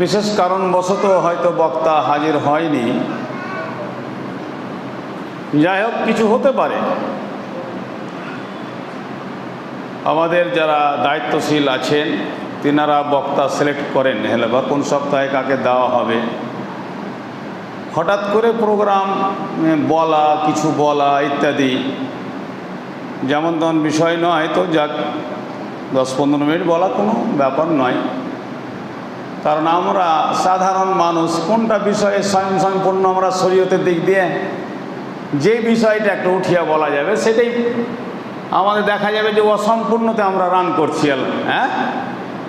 বিশেষ কারণবশত হয়তো বক্তা হাজির হয়নি। যাই হোক, কিছু হতে পারে। আমাদের যারা দায়িত্বশীল আছেন, তিনারা বক্তা সিলেক্ট করেন হেলে বা কোন সপ্তাহে কাকে দেওয়া হবে। হঠাৎ করে প্রোগ্রাম বলা, কিছু বলা ইত্যাদি। যেমন তেমন বিষয় নয়, তো যাক, দশ পনেরো মিনিট বলা কোনো ব্যাপার নয়। কারণ আমরা সাধারণ মানুষ, কোনটা বিষয়ে স্বয়ং সম্পূর্ণ আমরা শরীয়তের দিক দিয়ে যে বিষয়টা একটা উঠিয়া বলা যাবে, সেটাই আমাদের দেখা যাবে যে অসম্পূর্ণতে আমরা রান করছি হ্যাঁ?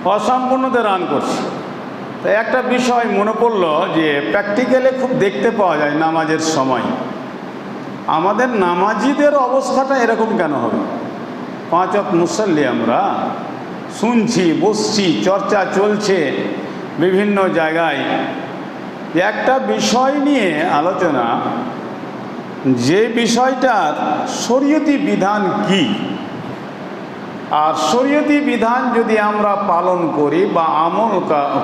অসম্পূর্ণতে রান করছি। তো একটা বিষয় মনে পড়ল যে প্র্যাকটিক্যালে খুব দেখতে পাওয়া যায় নামাজের সময়। আমাদের নামাজিদের অবস্থাটা এরকম কেন হবে? পাঁচ মুসল্লি আমরা শুনছি, বসছি, চর্চা চলছে বিভিন্ন জায়গায়। একটা বিষয় নিয়ে আলোচনা, যে বিষয়টার শরীয়তি বিধান কি? আর শরীয়তি বিধান যদি আমরা পালন করি বা আমল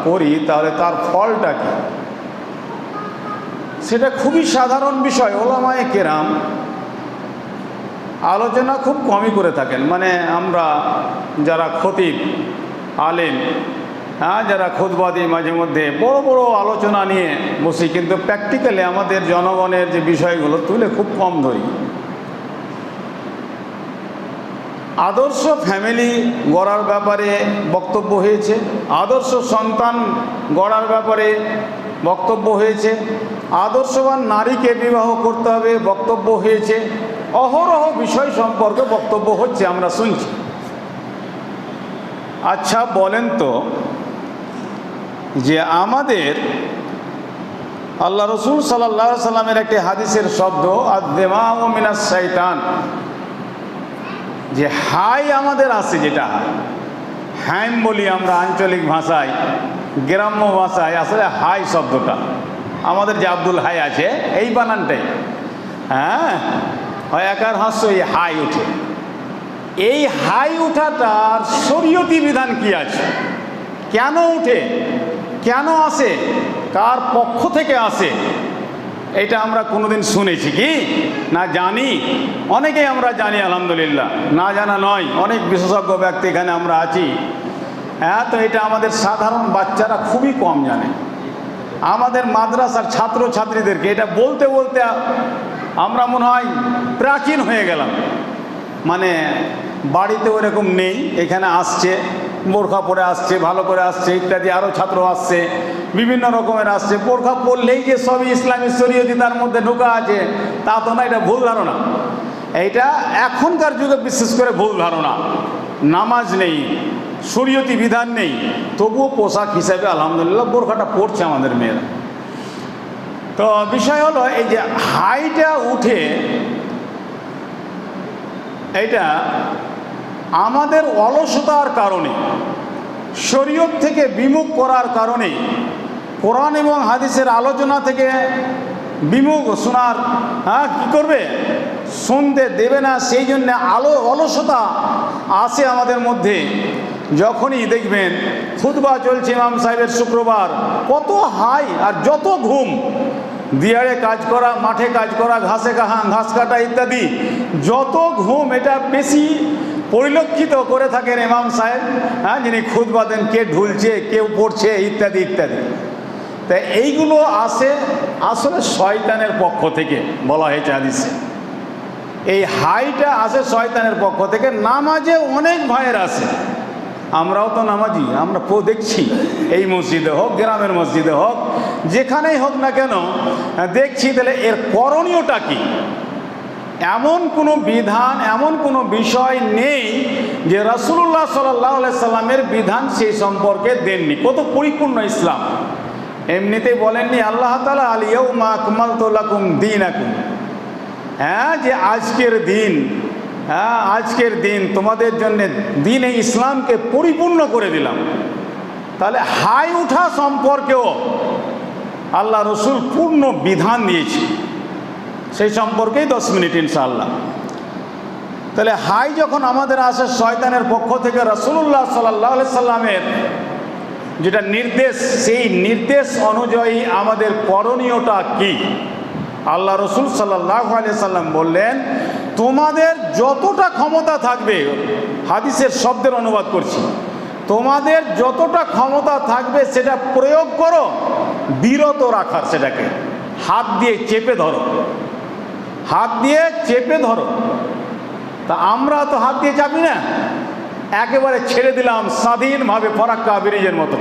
করি, তাহলে তার ফলটা কি? সেটা খুবই সাধারণ বিষয়, ওলামায়ে কেরাম আলোচনা খুব কমই করে থাকেন। মানে আমরা যারা খতিব, আলেম হ্যাঁ যারা খুদবাদী মাঝে মধ্যে বড় বড় আলোচনা নিয়ে বসি, কিন্তু প্র্যাকটিক্যালি আমাদের জনগণের যে বিষয়গুলো তুলে খুব কম ধরি। আদর্শ ফ্যামিলি গড়ার ব্যাপারে বক্তব্য হয়েছে, আদর্শ সন্তান গড়ার ব্যাপারে বক্তব্য হয়েছে, আদর্শবান নারীকে বিবাহ করতে হবে বক্তব্য হয়েছে, অহরহ বিষয় সম্পর্কে বক্তব্য হচ্ছে, আমরা শুনছি। আচ্ছা বলেন তো যে আমাদের আল্লাহ রসুল সাল্লাহ সাল্লামের একটি হাদিসের শব্দ আর দেমা ও মিনাস শৈতান যে হাই আমাদের আছে যেটা হ্যাম বলি আমরা আঞ্চলিক ভাষায়, গ্রাম্য ভাষায়, আসলে হাই শব্দটা। আমাদের যে আব্দুল হাই আছে, এই বানানটাই। হ্যাঁ? হয় একার হাস্য, এই হাই উঠে। এই হাই উঠাটার শরীয়তি বিধান কি আছে? কেন উঠে? কেন আসে? কার পক্ষ থেকে আসে? এটা আমরা কোনোদিন শুনেছি কি? না জানি। অনেকেই আমরা জানি, আলহামদুলিল্লাহ। না জানা নয়, অনেক বিশেষজ্ঞ ব্যক্তি এখানে আমরা আছি। হ্যাঁ তো এটা আমাদের সাধারণ বাচ্চারা খুবই কম জানে। আমাদের মাদ্রাসার ছাত্র ছাত্রীদেরকে এটা বলতে বলতে আমরা মনে হয় প্রাচীন হয়ে গেলাম। মানে বাড়িতে ওরকম নেই, এখানে আসছে। বোরখা পরে আসছে, ভালো করে আসছে, ইত্যাদি আরও ছাত্র আসছে, বিভিন্ন রকমের আসছে। বোরখা পড়লেই যে সবই ইসলামী শরীয়তি তার মধ্যে ঢোকা আছে, তা তো না, এটা ভুল ধারণা। এইটা এখনকার যুগে বিশেষ করে ভুল ধারণা। নামাজ নেই, শরীয়তি বিধান নেই, তবুও পোশাক হিসাবে আলহামদুলিল্লাহ বোরখাটা পড়ছে আমাদের মেয়েরা। তো বিষয় হলো, এই যে হাইটা উঠে এটা আমাদের অলসতার কারণে, শরীয়ত থেকে বিমুখ করার কারণে, কোরআন এবং হাদিসের আলোচনা থেকে বিমুখ শোনার হ্যাঁ কী করবে? শুনতে দেবে না, সেই জন্যে আলো, অলসতা আসে আমাদের মধ্যে। যখনই দেখবেন, খুতবা চলছে ইমাম সাহেবের শুক্রবার, কত হাই আর যত ঘুম। দিয়ারে কাজ করা, মাঠে কাজ করা, ঘাসে ঘাস কাটা ইত্যাদি, যত ঘুম, এটা বেশি পরিলক্ষিত করে থাকেন ইমাম সাহেব হ্যাঁ যিনি খুদ বাদেন কে ঢুলছে কেউ পড়ছে ইত্যাদি ইত্যাদি। তা এইগুলো আসে আসলে শয়তানের পক্ষ থেকে বলা হয়েছে হাদিসে। এই হাইটা আসে শয়তানের পক্ষ থেকে, নামাজে অনেক ভাইয়ের আসে আমরাও তো নামাজি, আমরা পো দেখছি। এই মসজিদে হোক, গ্রামের মসজিদে হোক, যেখানেই হোক না কেন, দেখছি তাহলে এর করণীয়টা কি? এমন কোনো বিধান, এমন কোনো বিষয় নেই যে রাসুল্লাহ সাল্লাহ সাল্লামের বিধান সেই সম্পর্কে দেননি। কত পরিপূর্ণ ইসলাম। এমনিতেই বলেননি, আল্লাহ তালা আলিয়াউ মা কুমাল তোলাকুম দিন আকুম হ্যাঁ যে আজকের দিন হ্যাঁ আজকের দিন তোমাদের জন্য দিনে ইসলামকে পরিপূর্ণ করে দিলাম। তাহলে হাই উঠা সম্পর্কেও আল্লাহ রসুল পূর্ণ বিধান দিয়েছে সেই সম্পর্কেই দশ মিনিট ইনশাআল্লাহ। তাহলে হাই যখন আমাদের আসে শয়তানের পক্ষ থেকে রসুল্লাহ সাল্লাহ সাল্লামের যেটা নির্দেশ, সেই নির্দেশ অনুযায়ী আমাদের করণীয়টা কি? আল্লাহ রসুল সাল্লাহ সাল্লাম বললেন, তোমাদের যতটা ক্ষমতা থাকবে, হাদিসের শব্দের অনুবাদ করছি, তোমাদের যতটা ক্ষমতা থাকবে সেটা প্রয়োগ করো, বিরত রাখার সেটাকে, হাত দিয়ে চেপে ধরো। হাত দিয়ে চেপে ধরো। তা আমরা তো হাত দিয়ে চাপি না। একেবারে ছেড়ে দিলাম স্বাধীনভাবে ফরাক্কা ব্রিজের মতো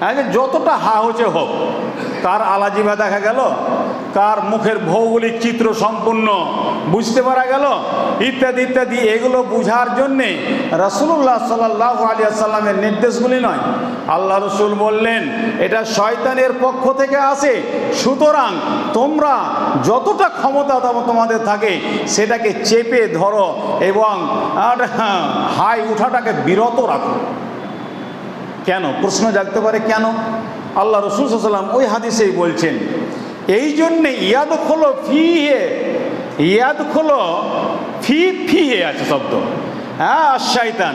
হ্যাঁ যতটা হা হচ্ছে হোক। কার আলাজিবা দেখা গেল? কার মুখের ভৌগোলিক চিত্র সম্পূর্ণ বুঝতে পারা গেল? ইত্যাদি ইত্যাদি, এগুলো বুঝার জন্যে রসুল্লাহ সাল্লাহ আলিয়া সাল্লামের নির্দেশগুলি নয়। আল্লাহ রসুল বললেন, এটা শয়তানের পক্ষ থেকে আসে সুতরাং তোমরা যতটা ক্ষমতা তম- তোমাদের থাকে, সেটাকে চেপে ধরো এবং হাই উঠাটাকে বিরত রাখো। কেন? প্রশ্ন জাগতে পারে কেন? আল্লাহ রসুল সাল্লাম ওই হাদিসেই বলছেন এই জন্যে ইয়াদ খোলো ফি হে ইয়াদ খোলো ফি ফি হে আছে শব্দ। হ্যাঁ শয়তান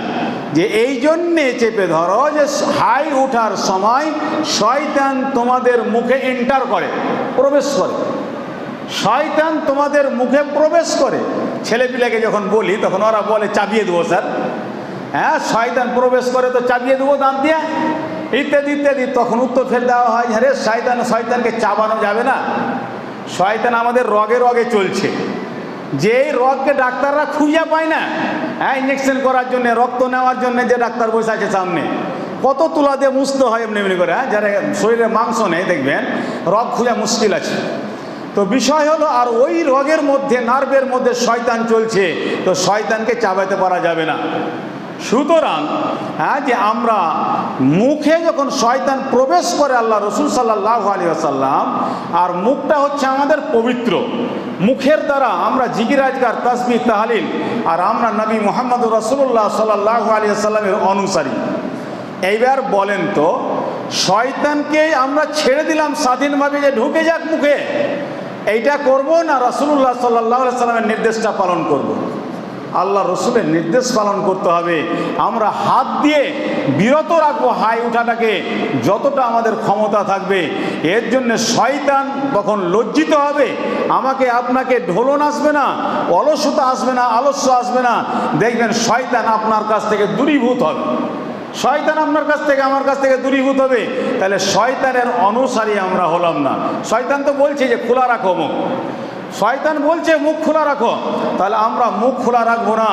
যে এই জন্যে চেপে ধরো যে হাই ওঠার সময় শয়তান তোমাদের মুখে এন্টার করে, প্রবেশ করে। শয়তান তোমাদের মুখে প্রবেশ করে। ছেলেপিলাকে যখন বলি, তখন ওরা বলে চাপিয়ে দেবো, স্যার। হ্যাঁ শয়তান প্রবেশ করে তো চাপিয়ে দেবো, দাঁত দিয়ে। ইত্যাদি ইত্যাদি। তখন উত্তর ফেলে দেওয়া হয়, আরে শয়তান, শয়তানকে চাবানো যাবে না। শয়তান আমাদের রগে রগে চলছে। যেই রগকে ডাক্তাররা খুঁজে পায় না হ্যাঁ ইঞ্জেকশন করার জন্য, রক্ত নেওয়ার জন্য যে ডাক্তার বসে আছে সামনে, কত তুলা দিয়ে মুছতে হয় এমনি এমনি করে হ্যাঁ যারা শরীরে মাংস নেই, দেখবেন, রগ খোঁজা মুশকিল আছে। তো বিষয় হলো, আর ওই রগের মধ্যে, নার্ভের মধ্যে শয়তান চলছে, তো শয়তানকে চাবাতে পারা যাবে না। সুতরাং হ্যাঁ যে আমরা মুখে যখন শয়তান প্রবেশ করে আল্লাহ রসুল সাল্লাহ আলী আসাল্লাম আর মুখটা হচ্ছে আমাদের পবিত্র, মুখের দ্বারা আমরা জিগিরাজগার তসবি তাহালিল, আর আমরা নবী মোহাম্মদ রসুল্লাহ সাল্লাহ আলী আসাল্লামের অনুসারী এইবার বলেন তো শয়তানকে আমরা ছেড়ে দিলাম স্বাধীনভাবে যে ঢুকে যাক মুখে, এইটা করব না রসুল্লাহ সাল্লাহ সাল্লামের নির্দেশটা পালন করব। আল্লাহ রসুলের নির্দেশ পালন করতে হবে। আমরা হাত দিয়ে বিরত রাখব হাই উঠাটাকে, যতটা আমাদের ক্ষমতা থাকবে। এর জন্য শয়তান তখন লজ্জিত হবে, আমাকে আপনাকে ঢোলন আসবে না, অলসতা আসবে না, আলস্য আসবে না। দেখবেন শয়তান আপনার কাছ থেকে দূরীভূত হবে। শয়তান আপনার কাছ থেকে, আমার কাছ থেকে দূরীভূত হবে। তাহলে শয়তানের অনুসারী আমরা হলাম না। শয়তান তো বলছে যে, খোলা রাখো মুখ শয়তান বলছে, মুখ খোলা রাখো। তাহলে আমরা মুখ খোলা রাখব না।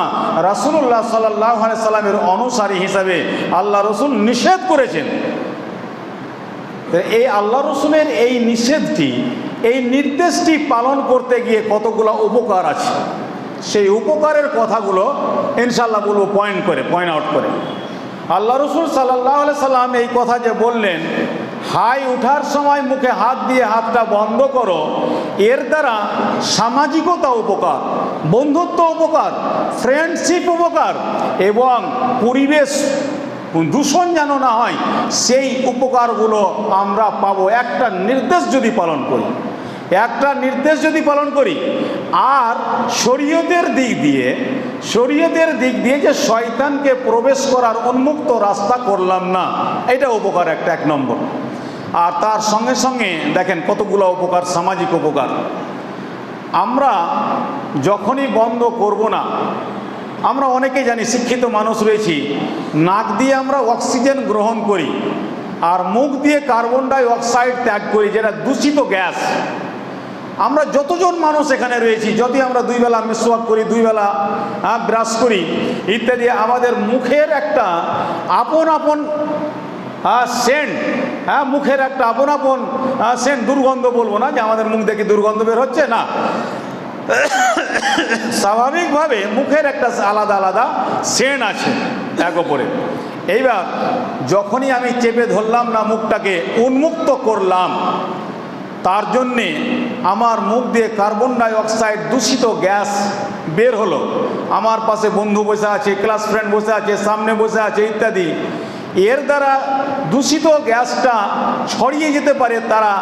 রাসুল্লাহ সাল্লাহ সাল্লামের অনুসারী হিসাবে আল্লাহ রসুল নিষেধ করেছেন। এই আল্লাহ রসুলের এই নিষেধটি, এই নির্দেশটি পালন করতে গিয়ে কতগুলো উপকার আছে? সেই উপকারের কথাগুলো ইনশাল্লাহ বলব পয়েন্ট করে পয়েন্ট আউট করে। আল্লাহ রসুল সাল্লাহ সাল্লাম এই কথা যে বললেন, হাই উঠার সময় মুখে হাত দিয়ে হাতটা বন্ধ করো এর দ্বারা সামাজিকতা উপকার, বন্ধুত্ব উপকার ফ্রেন্ডশিপ উপকার এবং পরিবেশ দূষণ যেন না হয়, সেই উপকারগুলো আমরা পাবো। একটা নির্দেশ যদি পালন করি, একটা নির্দেশ যদি পালন করি, আর শরীয়তের দিক দিয়ে, শরীয়তের দিক দিয়ে যে শয়তানকে প্রবেশ করার উন্মুক্ত রাস্তা করলাম না, এটা উপকার একটা, এক নম্বর। আর তার সঙ্গে সঙ্গে দেখেন কতগুলো উপকার, সামাজিক উপকার। আমরা যখনই বন্ধ করব না, আমরা অনেকে জানি শিক্ষিত মানুষ রয়েছি, নাক দিয়ে আমরা অক্সিজেন গ্রহণ করি আর মুখ দিয়ে কার্বন ডাই অক্সাইড ত্যাগ করি, যেটা দূষিত গ্যাস। আমরা যতজন মানুষ এখানে রয়েছি, যদি আমরা দুই বেলা মিসওয়াক করি, দুই বেলা ব্রাশ করি, ইত্যাদি, আমাদের মুখের একটা আপন আপন সেন্ট হ্যাঁ মুখের একটা আপন আপন সেন্ট দুর্গন্ধ বলব না যে আমাদের মুখ দেখে দুর্গন্ধ বের হচ্ছে, না। স্বাভাবিকভাবে মুখের একটা আলাদা আলাদা সেন আছে এক ওপরে। এইবার যখনই আমি চেপে ধরলাম না মুখটাকে, উন্মুক্ত করলাম, তার জন্যে আমার মুখ দিয়ে কার্বন ডাই অক্সাইড দূষিত গ্যাস বের হলো। আমার পাশে বন্ধু বসে আছে, ক্লাস ফ্রেন্ড বসে আছে, সামনে বসে আছে, ইত্যাদি। এর দ্বারা দূষিত গ্যাসটা ছড়িয়ে যেতে পারে, তারা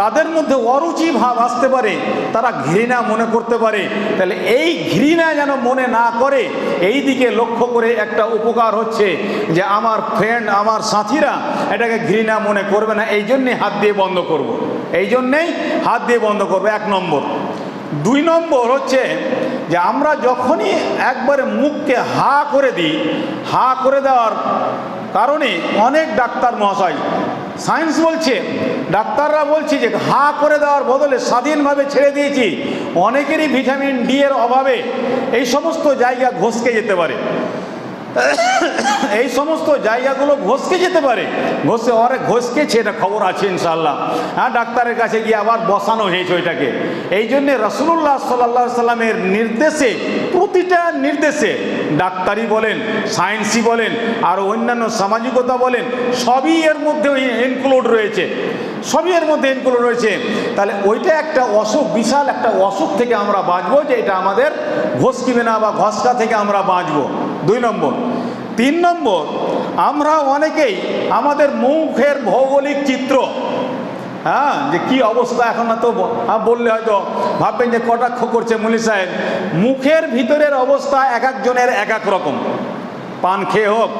তাদের মধ্যে অরুচি ভাব আসতে পারে, তারা ঘৃণা মনে করতে পারে তাহলে এই ঘৃণা যেন মনে না করে, এই দিকে লক্ষ্য করে একটা উপকার হচ্ছে যে আমার ফ্রেন্ড আমার সাথীরা এটাকে ঘৃণা মনে করবে না, এই জন্যে হাত দিয়ে বন্ধ করব। এই জন্যেই হাত দিয়ে বন্ধ করব, এক নম্বর দুই নম্বর হচ্ছে যে আমরা যখনই একবারে মুখকে হা করে দিই, হা করে দেওয়ার কারণে অনেক ডাক্তার মহাশয় সায়েন্স বলছে, ডাক্তাররা বলছে যে হা করে দেওয়ার বদলে স্বাধীনভাবে ছেড়ে দিয়েছি। অনেকেরই ভিটামিন ডি এর অভাবে এই সমস্ত জায়গা ঘষকে যেতে পারে। এই সমস্ত জায়গাগুলো ঘষকে যেতে পারে। ঘষে অরে ঘষকেছে এটা খবর আছে ইনশাল্লাহ হ্যাঁ ডাক্তারের কাছে গিয়ে আবার বসানো হয়েছে ওইটাকে। এই জন্যে রসুল্লাহ সাল্লা সাল্লামের নির্দেশে প্রতিটা নির্দেশে ডাক্তারি বলেন সায়েন্সই বলেন, আর অন্যান্য সামাজিকতা বলেন, সবই এর মধ্যে ইনক্লুড রয়েছে। সবই এর মধ্যে ইনক্লুড রয়েছে। তাহলে ওইটা একটা অসুখ, বিশাল একটা অসুখ থেকে আমরা বাঁচবো যে এটা আমাদের ঘষকিবে না বা ঘসকা থেকে আমরা বাঁচবো। দুই নম্বর। তিন নম্বর, আমরা অনেকেই আমাদের মুখের ভৌগোলিক চিত্র হ্যাঁ যে কি অবস্থা এখন না তো বললে হয়তো ভাববেন যে কটাক্ষ করছে মুলি সাহেব। মুখের ভিতরের অবস্থা এক একজনের এক এক রকম। পান খেয়ে হোক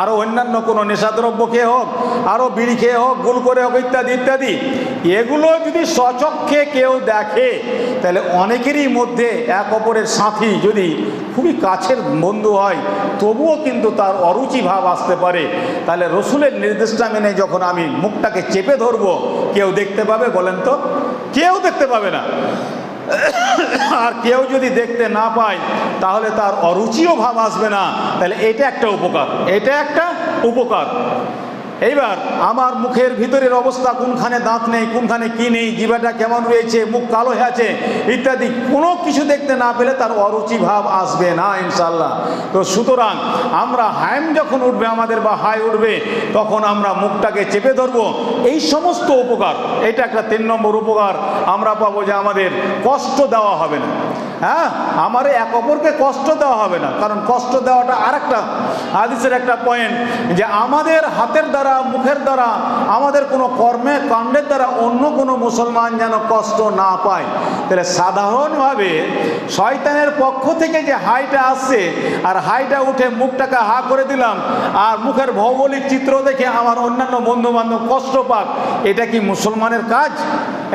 আরও অন্যান্য কোনো নেশাদ্রব্য খেয়ে হোক আরও বিড়ি খেয়ে হোক, গুল করে হোক, ইত্যাদি ইত্যাদি। এগুলো যদি সচক্ষে কেউ দেখে, তাহলে অনেকেরই মধ্যে এক অপরের সাথী যদি খুবই কাছের বন্ধু হয়, তবুও কিন্তু তার অরুচি ভাব আসতে পারে। তাহলে রসুলের নির্দেশটা মেনে যখন আমি মুখটাকে চেপে ধরবো, কেউ দেখতে পাবে বলেন তো? কেউ দেখতে পাবে না। আর কেউ যদি দেখতে না পায়, তাহলে তার অরুচিও ভাব আসবে না। তাহলে এটা একটা উপকার, এটা একটা উপকার। এইবার আমার মুখের ভিতরের অবস্থা কোনখানে দাঁত নেই, কোনখানে কি নেই, জিভাটা কেমন রয়েছে, মুখ কালো হয়ে আছে, ইত্যাদি কোনো কিছু দেখতে না পেলে তার অরুচি ভাব আসবে না ইনশাল্লাহ তো সুতরাং আমরা হাইম যখন উঠবে আমাদের বা হাই উঠবে, তখন আমরা মুখটাকে চেপে ধরবো। এই সমস্ত উপকার, এটা একটা তিন নম্বর উপকার, আমরা পাবো যে আমাদের কষ্ট দেওয়া হবে না। হ্যাঁ আমার এক অপরকে কষ্ট দেওয়া হবে না। কারণ কষ্ট দেওয়াটা আরেকটা হাদিসের একটা পয়েন্ট যে আমাদের হাতের দ্বারা, মুখের দ্বারা, আমাদের কোনো কর্মে, কাণ্ডের দ্বারা অন্য কোনো মুসলমান যেন কষ্ট না পায়। তাহলে সাধারণভাবে শয়তানের পক্ষ থেকে যে হাইটা আসছে, আর হাইটা উঠে মুখটাকে হা করে দিলাম, আর মুখের ভৌগোলিক চিত্র দেখে আমার অন্যান্য বন্ধু বান্ধব কষ্ট পাক, এটা কি মুসলমানের কাজ?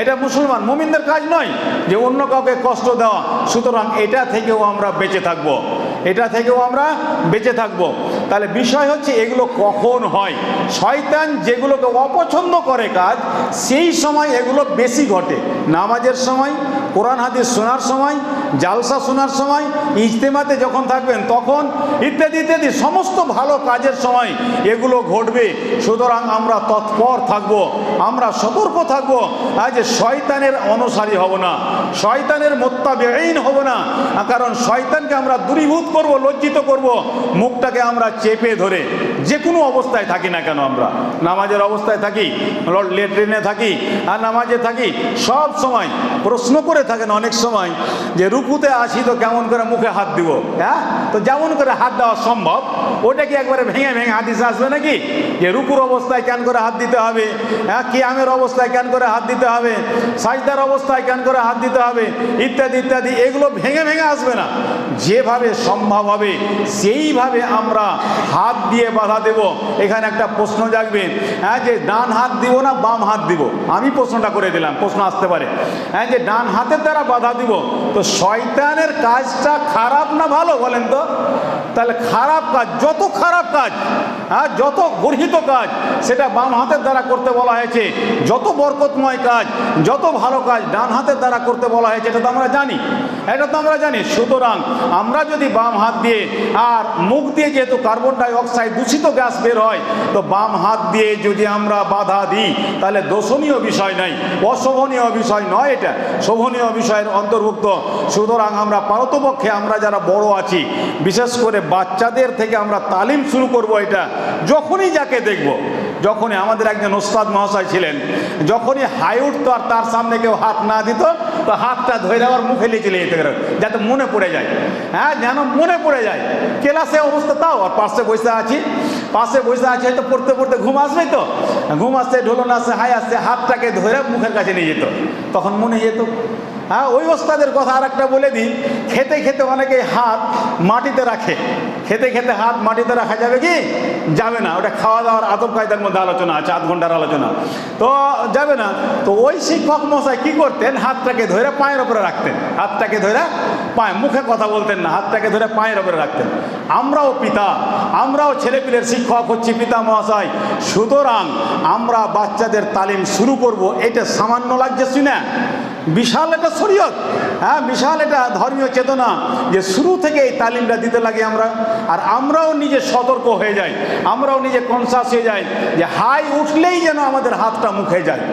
এটা মুসলমান মুমিনদের কাজ নয় যে অন্য কাউকে কষ্ট দেওয়া। সুতরাং এটা থেকেও আমরা বেঁচে থাকব। এটা থেকেও আমরা বেঁচে থাকব। তাহলে বিষয় হচ্ছে এগুলো কখন হয়? শয়তান যেগুলোকে অপছন্দ করে কাজ, সেই সময় এগুলো বেশি ঘটে। নামাজের সময়, কোরআন হাদিস শোনার সময়, জালসা শোনার সময়, ইজতেমাতে যখন থাকবেন, তখন ইত্যাদি ইত্যাদি, সমস্ত ভালো কাজের সময় এগুলো ঘটবে। সুতরাং আমরা তৎপর থাকব, আমরা সতর্ক থাকব, আজ শয়তানের অনুসারী হব না, শয়তানের মোত্তাবেইন হব না। কারণ শয়তানকে আমরা দূরীভূত করব, লজ্জিত করব, মুখটাকে আমরা চেপে ধরে যে কোনো অবস্থায় থাকি না কেন আমরা? নামাজের অবস্থায় থাকি লেট্রিনে থাকি, আর নামাজে থাকি, সব সময় প্রশ্ন করে থাকেন অনেক সময় যে, রুকুতে আসি তো কেমন করে মুখে হাত দিব? হ্যাঁ? তো যেমন করে হাত দেওয়া সম্ভব, ওটা কি একবারে ভেঙে ভেঙে হাদিসে আসবে নাকি? যে, রুকুর অবস্থায় কেন করে হাত দিতে হবে? হ্যাঁ? কিয়ামের অবস্থায় কেন করে হাত দিতে হবে? সাজদার অবস্থায় কেন করে হাত দিতে হবে? ইত্যাদি ইত্যাদি, এগুলো ভেঙে ভেঙে আসবে না। যেভাবে সম্ভব হবে, সেইভাবে আমরা হাত দিয়ে বাধা দেব। এখানে একটা প্রশ্ন জাগবে। হ্যাঁ যে ডান হাত দিব না বাম হাত দিব? আমি প্রশ্নটা করে দিলাম, প্রশ্ন আসতে পারে। হ্যাঁ যে ডান হাতের দ্বারা বাধা দিব, তো শয়তানের কাজটা খারাপ না ভালো বলেন তো? তাহলে খারাপ কাজ, যত খারাপ কাজ হ্যাঁ যত গর্হিত কাজ, সেটা বাম হাতের দ্বারা করতে বলা হয়েছে। যত বরকতময় কাজ, যত ভালো কাজ ডান হাতের দ্বারা করতে বলা হয়েছে, এটা তো আমরা জানি। এটা তো আমরা জানি। সুতরাং আমরা যদি বাম হাত দিয়ে, আর মুখ দিয়ে যেহেতু কার্বন ডাই অক্সাইড দূষিত গ্যাস বের হয়, তো বাম হাত দিয়ে যদি আমরা বাধা দিই, তাহলে দোষণীয় বিষয় নাই, অশোভনীয় বিষয় নয় এটা। শোভনীয় বিষয়ের অন্তর্ভুক্ত। সুতরাং আমরা পারতপক্ষে আমরা যারা বড় আছি, বিশেষ করে বাচ্চাদের থেকে আমরা তালিম শুরু করব এটা, যখনই যাকে দেখব, যখনই আমাদের একজন ওস্তাদ মহাশয় ছিলেন, যখনই হাই উঠতো আর তার সামনে কেউ হাত না দিত তো হাতটা ধরে আবার মুখে নিয়ে চলে যেতে পারে যাতে মনে পড়ে যায়। হ্যাঁ যেন মনে পড়ে যায়। ক্লাসে অবস্থা তাও, আর পাশে বসে আছি। পাশে বসে আছে হয়তো পড়তে পড়তে ঘুম আসবে তো। ঘুম আসছে, ঢোলন আসছে, হাই আসছে, হাতটাকে ধরে মুখের কাছে নিয়ে যেত। তখন মনে যেত হ্যাঁ ওই ওস্তাদের কথা আর একটা বলে দিই, খেতে খেতে অনেকে হাত মাটিতে রাখে। খেতে খেতে হাত মাটিতে রাখা যাবে কি? যাবে না, ওটা খাওয়া দাওয়ার আদব কায়দার মধ্যে আলোচনা আছে, আধ ঘণ্টার আলোচনা। তো যাবে না। তো ওই শিক্ষক মশাই কি করতেন? হাতটাকে ধরে পায়ের ওপরে রাখতেন। হাতটাকে ধরে পায়ে, মুখে কথা বলতেন না, হাতটাকে ধরে পায়ের ওপরে রাখতেন। আমরাও পিতা, আমরাও ছেলেপিলের শিক্ষক হচ্ছি পিতা মহাশয় সুতরাং আমরা বাচ্চাদের তালিম শুরু করব। এটা সামান্য লাগছে, শুনে বিশাল একটা শরীয়ত। হ্যাঁ বিশাল এটা ধর্মীয় চেতনা যে শুরু থেকে এই তালিমটা দিতে লাগে আমরা। আর আমরাও নিজে সতর্ক হয়ে যাই। আমরাও নিজে কনসাস হয়ে যাই যে হাই উঠলেই যেন আমাদের হাতটা মুখে যায়।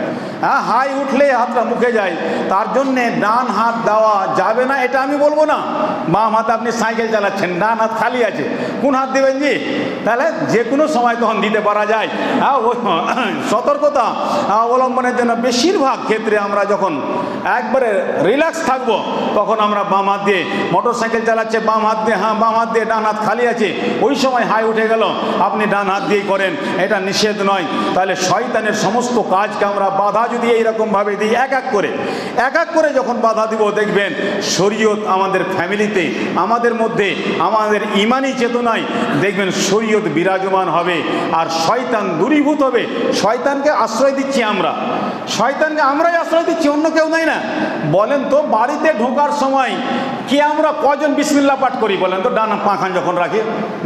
হ্যাঁ হাই উঠলেই হাতটা মুখে যায়। তার জন্যে ডান হাত দেওয়া যাবে না, এটা আমি বলব না। বাম হাতে আপনি সাইকেল চালাচ্ছেন, ডান হাত খালি আছে। কোন হাত দেবেন জি? তাহলে যে কোনো সময় তখন দিতে পারা যায়। হ্যাঁ সতর্কতা অবলম্বনের জন্য বেশিরভাগ ক্ষেত্রে আমরা যখন একবারে রিল্যাক্স থাকব, তখন আমরা বাম হাত দিয়ে মোটর সাইকেল চালাচ্ছে, বাম হাত দিয়ে হ্যাঁ বাম হাত দিয়ে ডান হাত খালি আছে। ওই সময় হাই উঠে গেল, আপনি ডান হাত দিয়েই করেন, এটা নিষেধ নয়। তাহলে শয়তানের সমস্ত কাজকে আমরা বাধা যদি এইরকমভাবে দিই, এক এক করে, এক এক করে যখন বাধা দিব, দেখবেন শরীয়ত আমাদের ফ্যামিলিতে, আমাদের মধ্যে, আমাদের ইমানি চেতনায় দেখবেন শরীয়ত বিরাজমান হবে আর শয়তান দূরীভূত হবে। শয়তানকে আশ্রয় দিচ্ছি আমরা। শয়তানকে আমরাই আশ্রয় দিচ্ছি, অন্য কেউ নাই না। বলেন তো, বাড়িতে ঢোকার সময় কি আমরা কজন বিসমিল্লা পাঠ করি? বলেন তো, ডান পাখান যখন রাখি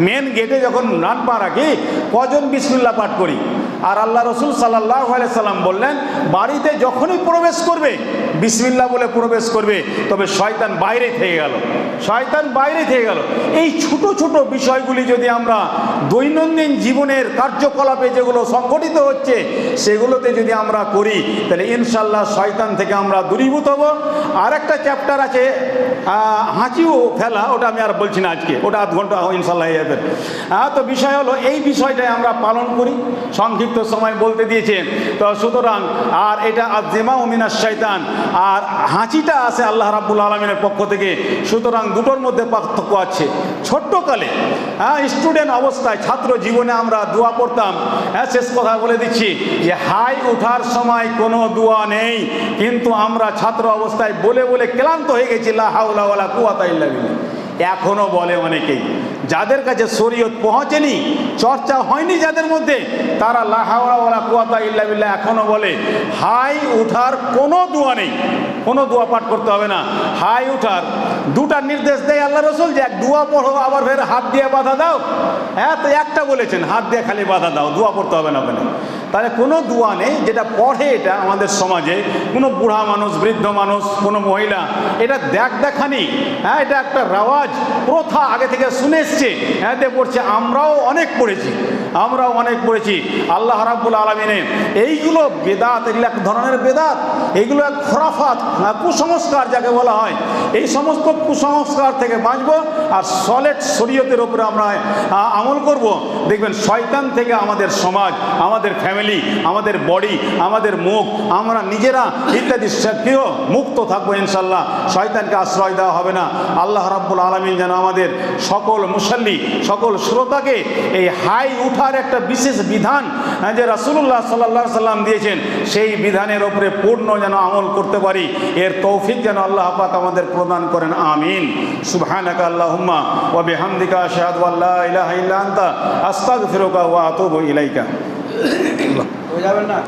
মেন গেটে যখন ডান পা রাখি, কজন বিসমিল্লা পাঠ করি? আর আল্লাহ রসুল সাল্লাহ সাল্লাম বললেন বাড়িতে যখনই প্রবেশ করবে বিসমিল্লা বলে প্রবেশ করবে, তবে শয়তান বাইরে থেকে গেল। শয়তান বাইরে থেকে গেল। এই ছোট ছোট বিষয়গুলি যদি আমরা দৈনন্দিন জীবনের কার্যকলাপে যেগুলো সংগঠিত হচ্ছে, সেগুলোতে যদি আমরা করি, তাহলে ইনশাল্লাহ শয়তান থেকে আমরা দূরীভূত হব। আর একটা চ্যাপ্টার আছে হাঁচিও ফেলা, ওটা আমি আর বলছি না আজকে, ওটা আধ ঘণ্টা ইনশাল্লাহ হয়ে যাবে। হ্যাঁ তো বিষয় হলো, এই বিষয়টাই আমরা পালন করি। সংক্ষিপ্ত সময় বলতে দিয়েছেন তো সুতরাং, আর এটা আজ আজেমা ওমিনা শয়তান আর হাঁচিটা আছে আল্লাহ রাব্বুল আলমিনের পক্ষ থেকে। সুতরাং দুটোর মধ্যে পার্থক্য আছে। ছোট্টকালে হ্যাঁ স্টুডেন্ট অবস্থায় ছাত্র জীবনে আমরা দোয়া পড়তাম। হ্যাঁ শেষ কথা বলে দিচ্ছি যে, হাই ওঠার সময় কোনো দোয়া নেই। কিন্তু আমরা ছাত্র অবস্থায় বলে বলে ক্লান্ত হয়ে গেছি, লা হাওলা ওয়ালা কুওয়াতা ইল্লা এখনও বলে অনেকেই। যাদের কাছে শরীয়ত পৌঁছেনি, চর্চা হয়নি যাদের মধ্যে, তারা লাহাওয়ালা কুয়াতা ইল্লা বিল্লাহ এখনও বলে, হাই উঠার কোনো দোয়া নেই, কোনো দোয়া পাঠ করতে হবে না। হাই উঠার, দুটা নির্দেশ দেয় আল্লাহ রসুল যে এক দোয়া পড়ো, আবার ফের হাত দিয়ে বাধা দাও। হ্যাঁ তো একটা বলেছেন, হাত দিয়ে খালি বাধা দাও, দোয়া পড়তে হবে না ওখানে তাহলে কোনো দোয়া নেই, যেটা পড়ে এটা আমাদের সমাজে। কোনো বুড়া মানুষ, বৃদ্ধ মানুষ, কোনো মহিলা, এটা দেখ দেখানি হ্যাঁ এটা একটা রেওয়াজ, প্রথা আগে থেকে শুনে এসছে হ্যাঁ পড়ছে, আমরাও অনেক পড়েছি। আমরাও অনেক পড়েছি। আল্লাহ রাব্বুল আলমিনে এইগুলো বেদাত, এগুলো এক ধরনের বেদাত। এইগুলো এক খরাফাত কুসংস্কার যাকে বলা হয়। এই সমস্ত কুসংস্কার থেকে বাঁচবো আর সলেট শরীয়তের ওপরে আমরা আমল করব। দেখবেন শয়তান থেকে আমাদের সমাজ, আমাদের ফ্যামিলি আমাদের বডি আমাদের মুখ, আমরা নিজেরা ইত্যাদি কেউ মুক্ত থাকব ইনশাল্লাহ শয়তানকে আশ্রয় দেওয়া হবে না। আল্লাহ রাব্বুল আলমিন যেন আমাদের সকল মুসল্লি, সকল শ্রোতাকে এই হাই উঠার একটা বিশেষ বিধান হ্যাঁ, যে রাসুল্লাহ সাল্লাহ সাল্লাম দিয়েছেন সেই বিধানের ওপরে পূর্ণ যেন আমল করতে পারি। এর তৌফিক যেন আল্লাহ পাক আমাদের প্রদান করেন আমিন। সুবহানাকা আল্লাহুম্মা ওয়া বিহামদিকা আশহাদু আল্লা ইলাহা ইল্লা আনতা আস্তাগফিরুকা ওয়া আতুবু ইলাইকা। যাবেন না?